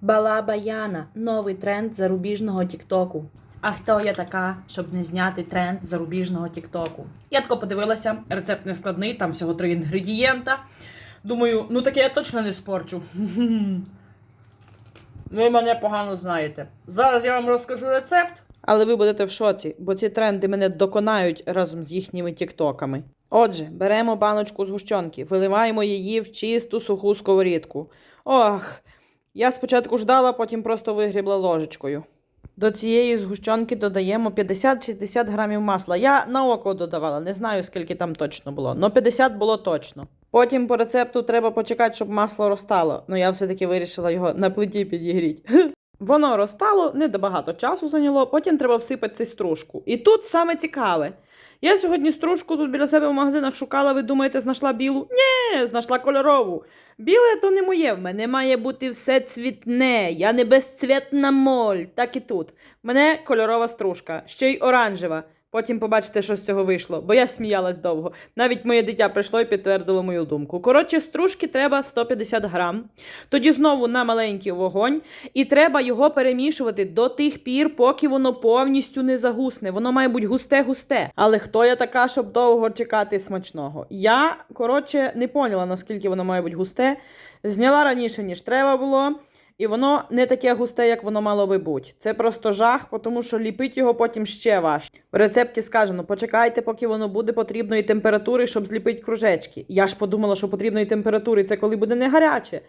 Балаба Яна новий тренд зарубіжного Тіктоку. А хто я така, щоб не зняти тренд зарубіжного Тіктоку? Я тако подивилася, рецепт не складний, там всього три інгредієнта. Думаю, ну таке я точно не спорчу. Ви мене погано знаєте. Зараз я вам розкажу рецепт. Але ви будете в шоці, бо ці тренди мене доконають разом з їхніми тіктоками. Отже, беремо баночку згущенки, виливаємо її в чисту суху сковорідку. Ох, я спочатку ждала, потім просто вигрібла ложечкою. До цієї згущенки додаємо 50-60 грамів масла. Я на око додавала, не знаю скільки там точно було, але 50 було точно. Потім по рецепту треба почекати, щоб масло розтало. Ну я все-таки вирішила його на плиті підігріти. Воно розтало, не багато часу зайняло, потім треба всипати стружку. І тут саме цікаве. Я сьогодні стружку тут біля себе в магазинах шукала, ви думаєте, знайшла білу? Ні, знайшла кольорову. Біле то не моє, в мене має бути все цвітне, я не безцвітна моль, так і тут. В мене кольорова стружка, ще й оранжева. Потім побачите, що з цього вийшло, бо я сміялась довго. Навіть моє дитя прийшло і підтвердило мою думку. Коротше, стружки треба 150 грам. Тоді знову на маленький вогонь, і треба його перемішувати до тих пір, поки воно повністю не загусне. Воно має бути густе-густе. Але хто я така, щоб довго чекати смачного? Я, коротше, не поняла, наскільки воно має бути густе. Зняла раніше, ніж треба було. І воно не таке густе, як воно мало би бути. Це просто жах, тому що ліпить його потім ще важче. В рецепті сказано: почекайте, поки воно буде потрібної температури, щоб зліпити кружечки. Я ж подумала, що потрібної температури це коли буде не гаряче.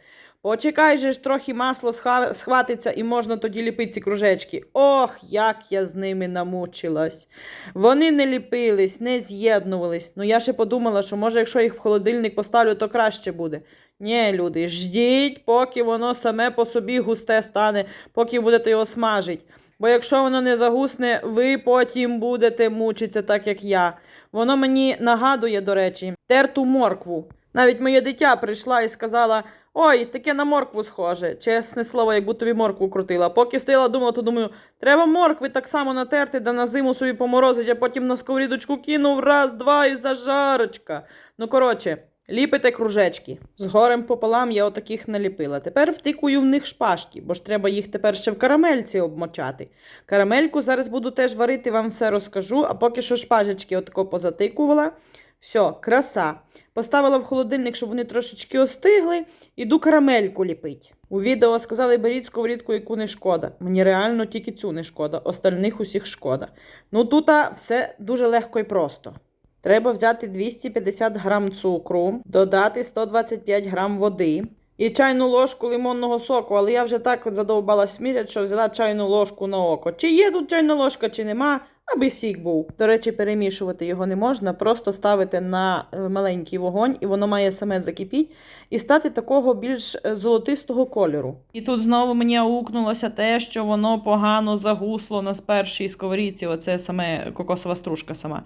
Почекай же ж трохи масло схватиться і можна тоді ліпити ці кружечки. Ох, як я з ними намучилась. Вони не ліпились, не з'єднувались. Ну я ще подумала, що може, якщо їх в холодильник поставлю, то краще буде. Ні, люди, ждіть, поки воно саме по собі густе стане, поки будете його смажити. Бо якщо воно не загусне, ви потім будете мучитися, так як я. Воно мені нагадує, до речі, терту моркву. Навіть моє дитя прийшла і сказала: Ой, таке на моркву схоже. Чесне слово, як будто тобі моркву крутила. Поки стояла, думала, то думаю, треба моркви так само натерти, да на зиму собі поморозить, а потім на сковорідочку кинув раз, два і зажарочка. Ну, коротше, ліпите кружечки. З горем пополам я отаких наліпила. Тепер втикую в них шпажки, бо ж треба їх тепер ще в карамельці обмочати. Карамельку зараз буду теж варити, вам все розкажу, а поки що шпажечки отако позатикувала. Все, краса. Поставила в холодильник, щоб вони трошечки остигли. Іду карамельку ліпить. У відео сказали, беріть сковорідку, яку не шкода. Мені реально тільки цю не шкода, остальних усіх шкода. Ну тут все дуже легко і просто. Треба взяти 250 грам цукру, додати 125 грам води і чайну ложку лимонного соку, але я вже так задовбалась міряти, що взяла чайну ложку на око. Чи є тут чайна ложка, чи нема, аби сік був. До речі, перемішувати його не можна, просто ставити на е, маленький вогонь, і воно має саме закипіть і стати такого більш е, золотистого кольору. І тут знову мені аукнулося те, що воно погано загусло на першій сковорідці, оце саме кокосова стружка сама.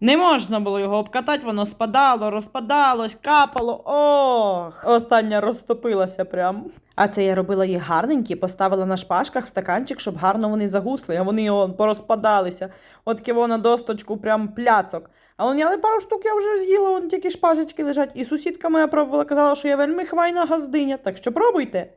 Не можна було його обкатати, воно спадало, розпадалось, капало. Ох! Остання розтопилася прям. А це я робила їх гарненькі, поставила на шпажках в стаканчик, щоб гарно вони загусли, а вони о, порозпадалися. От киво на досточку, прям пляцок. А он, але пару штук я вже з'їла, вон тільки шпажечки лежать. І сусідка моя пробувала, казала, що я вельми хвайна газдиня. Так що пробуйте.